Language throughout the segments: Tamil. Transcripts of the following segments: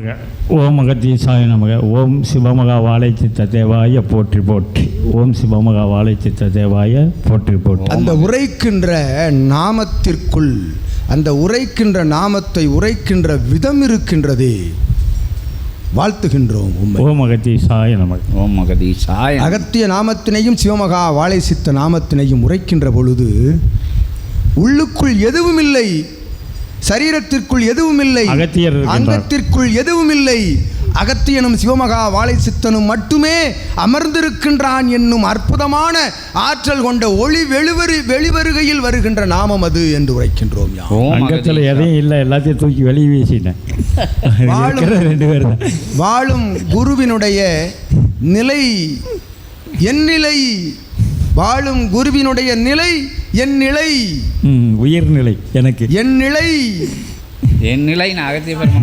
நமக ஓம் அகத்தீசாய நமக. ஓம் சிவமகா வாழை சித்த தேவாய போற்றி போற்றி. ஓம் சிவமகா வாழை சித்த தேவாய போற்றி போற்றி. அந்த உரைக்கின்ற நாமத்திற்குள் அந்த உரைக்கின்ற நாமத்தை உரைக்கின்ற விதம் இருக்கின்றதே. வாழ்த்துகின்றோம் ஓம் அகத்தீசாய நமக. ஓம் மகதீஷாய அகத்திய நாமத்தினையும் சிவமகா வாழை சித்த நாமத்தினையும் உரைக்கின்ற பொழுது உள்ளுக்குள் எதுவும் இல்லை சரீரத்திற்குள் எதுவும் இல்லை. அங்கத்திற்குள் எதுவும் இல்லை அகத்தியனும் சிவமகா வாழை சித்தனும் மட்டுமே அமர்ந்திருக்கின்றான் என்னும் அற்புதமான ஆற்றல் கொண்ட ஒளி வெளிவரு வெளிவருகையில் வருகின்ற நாமம் அது என்று உரைக்கின்றோம் அங்கத்தில். எதையும் இல்லை எல்லாத்தையும் தூக்கி வெளியே ரெண்டு பேர் தான் வாழும் குருவினுடைய நிலை என் நிலை வாழும் குருவினுடைய நிலை என் நிலை. உயிர்நிலை எனக்கு. என் நிலை. என் நிலை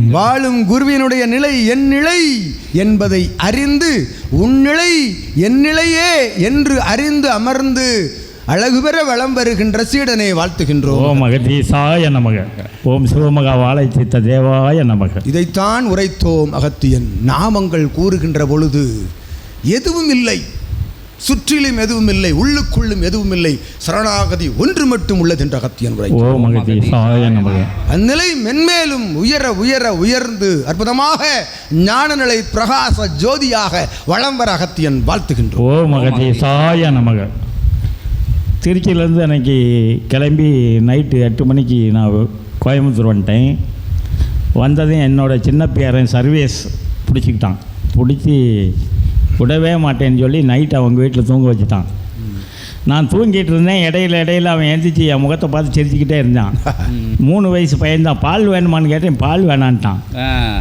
வாழும் குருவினுடைய நிலை என் நிலை என்பதை அறிந்து உன் நிலை என் நிலையே என்று அறிந்து அமர்ந்து அழகு பெற வளம் வருகின்ற சீடனை வாழ்த்துகின்றோம். ஓம் அகத்தீசாய நமக. ஓம் சிவமகா வாழை சித்த தேவாய நமக. இதைத்தான் உரைத்தோம் அகத்தியன். நாமங்கள் கூறுகின்ற பொழுது எதுவும் இல்லை. சுற்றிலும் எதுவும் இல்லை உள்ளுக்குள்ளும் எதுவும் இல்லை. சரணாகதி ஒன்று மட்டும் உள்ளது என்ற அகத்தியன் உரை. அந்நிலை மென்மேலும் உயர உயர உயர்ந்து அற்புதமாக ஞான நிலை பிரகாச ஜோதியாக வளம் வர அகத்தியன் வாழ்த்துகின்றோம். திருச்சியிலேருந்து அன்னைக்கு கிளம்பி நைட்டு எட்டு மணிக்கு நான் கோயம்புத்தூர் வந்துட்டேன். வந்ததும் என்னோட சின்ன பேரன் சர்வீஸ் பிடிச்சிக்கிட்டான். பிடிச்சி விடவே மாட்டேன்னு சொல்லி நைட் அவங்க வீட்டில் தூங்க வச்சுட்டான். நான் தூங்கிட்டு இருந்தேன் இடையில இடையில அவன் எந்திரிச்சு என் முகத்தை பார்த்து சிரிச்சுக்கிட்டே இருந்தான். மூணு வயசு பையன்தான். பால் வேணுமான்னு கேட்டேன் பால் வேணான்ட்டான்.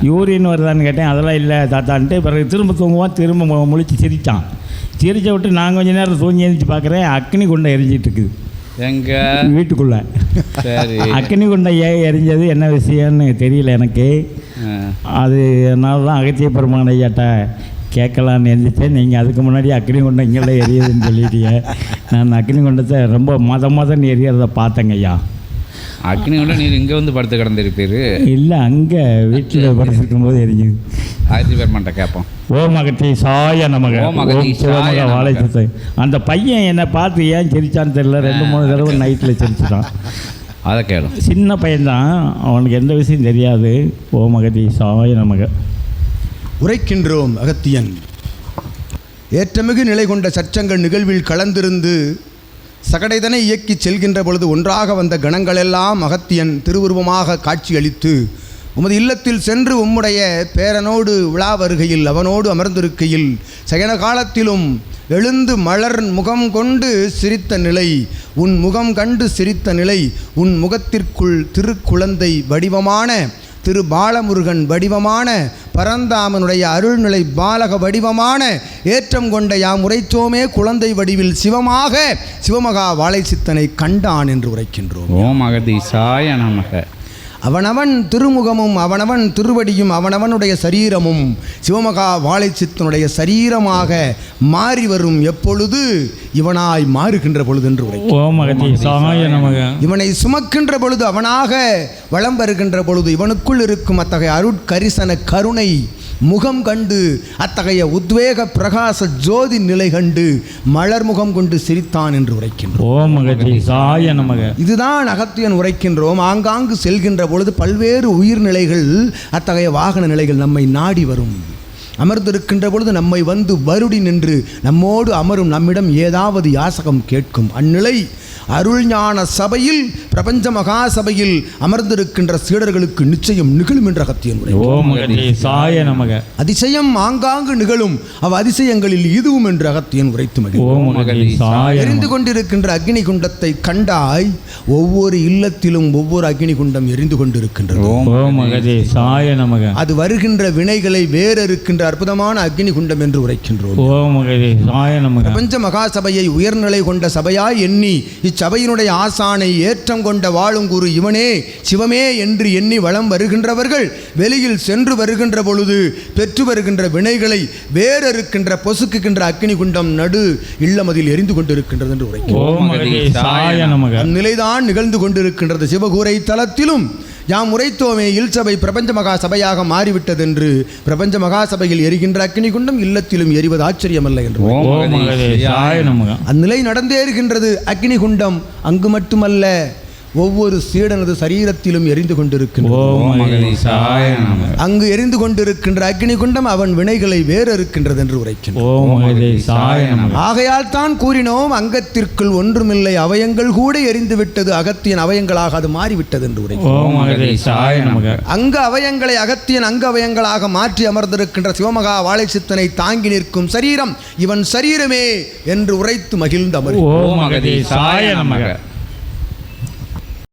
யூரின் வருதான்னு கேட்டேன் அதெல்லாம் இல்லை தாத்தான்ட்டு பிறகு திரும்ப தூங்குவான் திரும்ப முழிச்சு சிரித்தான் சிரிச்ச விட்டு நான் கொஞ்ச நேரம் தூங்கி எழுந்திரிச்சு பார்க்குறேன் அக்னி குண்டை எரிஞ்சிட்டு இருக்குது எங்க? வீட்டுக்குள்ளே. அக்னி குண்டை ஏன் எரிஞ்சது என்ன விஷயம்னு தெரியல எனக்கு. அது அதனால தான் அகத்திய பெருமான் ஐயாட்ட கேட்கலான்னு எழுந்திரிச்சேன் நீங்கள் அதுக்கு முன்னாடி அக்னி குண்டம் இங்கெல்லாம் எரியுதுன்னு சொல்லிட்டீங்க. நான் அக்னி குண்டத்தை ரொம்ப மத மதன்னு எரியறத பார்த்தேங்க ஐயா. அக்னி உள்ள நீர் இங்க வந்து படுத்து கிடந்திருப்பீரு. இல்லை அங்கே வீட்டில் படுத்திருக்கும் போது எரிஞ்சுது. அகத்திய பெருமான்ட்ட கேட்போம். ஓம் அகத்தி சாய நமக. ஓம். வாழைச்சத்தை அந்த பையன் என்னை பார்த்து ஏன் சிரிச்சான்னு தெரியல. ரெண்டு மூணு தடவை நைட்டில் சிரிச்சிட்டான். அதை கேளும் சின்ன பையன்தான். அவனுக்கு எந்த விஷயம் தெரியாது. ஓம் அகத்தி சாய நமக. உரைக்கின்றோம் அகத்தியன். ஏற்றமிகு நிலை கொண்ட சச்சங்கள் நிகழ்வில் கலந்திருந்து சகடைதனை இயக்கி செல்கின்ற பொழுது ஒன்றாக வந்த கணங்களெல்லாம் அகத்தியன் திருவுருவமாக காட்சியளித்து உமது இல்லத்தில் சென்று உம்முடைய பேரனோடு விழா வருகையில் அவனோடு அமர்ந்திருக்கையில் சயன காலத்திலும் எழுந்து மலர் முகம் கொண்டு சிரித்த நிலை உன் முகம் கண்டு சிரித்த நிலை உன் முகத்திற்குள் திருக்குழந்தை வடிவமான திரு பாலமுருகன் வடிவமான பரந்தாமனுடைய அருள்நிலை பாலக வடிவமான ஏற்றம் கொண்ட யாம் உரைத்தோமே குழந்தை வடிவில் சிவமாக சிவமகா வாழை சித்தனை கண்டான் என்று உரைக்கின்றோம். ஓம் அகதீசாய நமக. அவனவன் திருமுகமும் அவனவன் திருவடியும் அவனவனுடைய சரீரமும் சிவமகா வாழை சித்தனுடைய சரீரமாக மாறி வரும் எப்பொழுது? இவனாய் மாறுகின்ற பொழுது என்று இவனை சுமக்கின்ற பொழுது அவனாக வலம் வருகின்ற பொழுது இவனுக்குள் இருக்கும் அத்தகைய அருட்கரிசன கருணை முகம் கண்டு அத்தகைய உத்வேக பிரகாச ஜோதி நிலை கண்டு மலர் முகம் கொண்டு சிரித்தான் என்று உரைக்கின்றோம். இதுதான் அகத்தியன் உரைக்கின்றோம். ஆங்காங்கு செல்கின்ற பொழுது பல்வேறு உயிர்நிலைகள் அத்தகைய வாகன நிலைகள் நம்மை நாடி வரும். அமர்ந்திருக்கின்ற பொழுது நம்மை வந்து வருடி நின்று நம்மோடு அமரும் நம்மிடம் ஏதாவது யாசகம் கேட்கும் அந்நிலை. அருள்ஞான சபையில் பிரபஞ்ச மகா சபையில் அமர்ந்திருக்கின்ற சீடர்களுக்கு நிச்சயம் நிகழும் என்ற அகத்தியன் உரை. அதிசயம் ஆங்காங்கு நிகழும் அவ் அதிசயங்களில் இதுவும் என்று அகத்தியன் உரைத்து எரிந்து கொண்டிருக்கின்ற அக்னி குண்டத்தை கண்டாய் ஒவ்வொரு இல்லத்திலும் ஒவ்வொரு அக்னி குண்டம் எரிந்து கொண்டிருக்கின்றது. அது வருகின்ற வினைகளை வேறறுக்கின்ற அற்புதமான அக்னி குண்டம் என்று உரைக்கின்றோம். பிரபஞ்ச மகாசபையை உயர்நிலை கொண்ட சபையாய் எண்ணி இச்சபையினுடைய ஆசானை ஏற்றம் கொண்ட வாழும் குரு இவனே சிவமே என்று எண்ணி வளம் வருகின்றவர்கள் வெளியில் சென்று வருகின்ற பொழுது பெற்று வருகின்ற வினைகளை வேறறுக்கின்ற பொசுக்குகின்ற அக்னி குண்டம் நடு இல்லமதில் எரிந்து கொண்டிருக்கின்றது என்று நமக. அந்நிலைதான் நிகழ்ந்து கொண்டிருக்கின்றது சிவகூரை தலத்திலும் யாம் உரைத்தோமே இல்சபை பிரபஞ்ச மகா சபையாக மாறிவிட்டதென்று. பிரபஞ்ச மகா சபையில் எரிகின்ற அக்னி குண்டம் இல்லத்திலும் எரிவது ஆச்சரியமல்ல என்று அந்நிலை நடந்தேறுகின்றது அக்னி குண்டம் அங்கு மட்டுமல்ல. ஒவ்வொரு சீடனது சரீரத்திலும் எரிந்து கொண்டிருக்கின்றது. அங்கு எரிந்து கொண்டிருக்கின்ற அக்னி குண்டம் அவன் வினைகளை வேறறுக்கின்றது என்று உரைக்கின்றான் ஆகையால் தான் கூறினோம் அங்கத்திற்குள் ஒன்றுமில்லை அவயங்கள் கூட எரிந்து விட்டது அகத்தியன் அவயங்களாக அது மாறிவிட்டது என்று உரை ஓம் மகதேசாய நமக அங்க அவயங்களை அகத்தியன் அங்க அவயங்களாக மாற்றி அமர்ந்திருக்கின்ற சிவமகா வாழை சித்தனை தாங்கி நிற்கும் சரீரம் இவன் சரீரமே என்று உரைத்து மகிழ்ந்து அமர்